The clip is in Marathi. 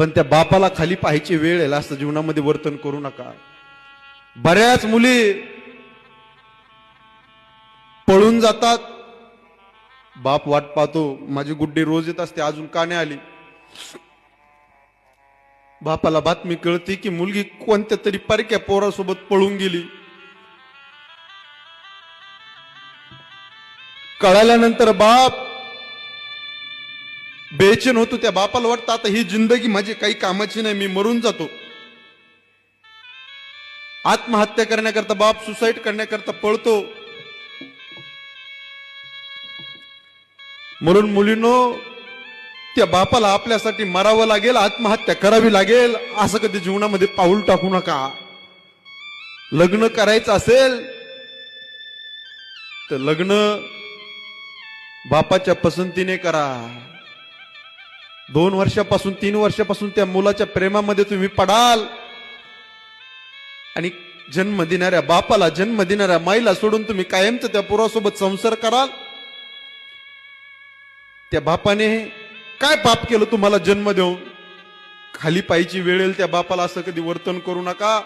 पण त्या बापाला खाली पाहायची वेळ आहे असं जीवनामध्ये वर्तन करू नका. बऱ्याच मुली पळून जातात. बाप वाट पाहतो माझी गुड्डी रोज येत असते अजून का नाही आली. बापाला बातमी कळते की मुलगी कोणत्या तरी परक्या पोरासोबत पळून गेली. कळाल्यानंतर बाप बेचैन होतो त्या बापाला वाटतं आता ही जिंदगी माझी काही कामाची नाही मी मरून जातो. आत्महत्या करण्याकरता बाप सुसाईड करण्याकरता पळतो. म्हणून मुलीनो त्या बापाला आपल्यासाठी मरावं लागेल आत्महत्या करावी लागेल असं कधी जीवनामध्ये पाऊल टाकू नका. लग्न करायचं असेल तर लग्न बापाच्या पसंतीने करा. दोन वर्षापासून तीन वर्षापासून त्या मुलाच्या प्रेमामध्ये तुम्ही पडाल. आणि जन्म देणाऱ्या बापाला जन्म देणाऱ्या माईला सोडून तुम्ही कायमच त्या पुरासोबत संसार कराल. त्या बापाने काय पाप केलं तुम्हाला जन्म देऊन? खाली पायची वेळेल त्या बापाला असं कधी वर्तन करू नका.